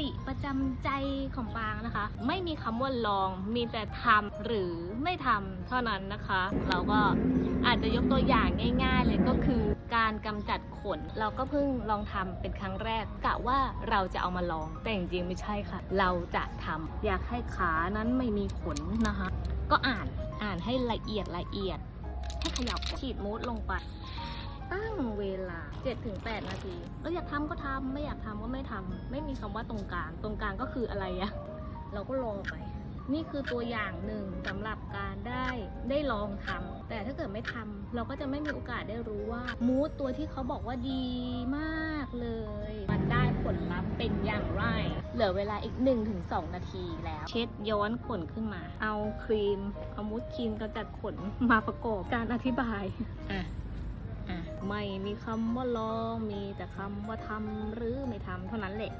ติประจำใจของปางนะคะ ไม่มีคำว่าลองมีแต่ทำหรือไม่ทำเท่านั้นนะคะ เราก็อาจจะยกตัวอย่างง่าย ๆ เลยก็คือการกำจัดขน เราก็เพิ่งลองทำเป็นครั้งแรกกะว่าเราจะเอามาลอง แต่จริงๆไม่ใช่ค่ะ เราจะทำอยากให้ขานั้นไม่มีขนนะคะ ก็อ่านอ่านให้ละเอียดละเอียด ให้ขยับฉีดมูดลงไป ตั้งเวลา 7-8นาทีเราอยากทำก็ทำไม่อยากทำก็ไม่ทำไม่มีคำว่าตรงกลาง ตรงกลางก็คืออะไรอะเราก็รอไป นี่คือตัวอย่างหนึ่งสำหรับการได้ได้ลองทำแต่ถ้าเกิดไม่ทำเราก็จะไม่มีโอกาสได้รู้ว่ามูดตัวที่เขาบอกว่าดีมากเลย มันได้ผลลัพธ์เป็นอย่างไร เหลือเวลาอีก 1-2 นาทีแล้ว เช็ดย้อนขนขึ้นมา เอาครีม เอามูดครีมกำจัดขนมาประกอบการอธิบายอะ ไม่มีคำว่าลองมีแต่คำว่าทำหรือไม่ทำเท่านั้นแหละ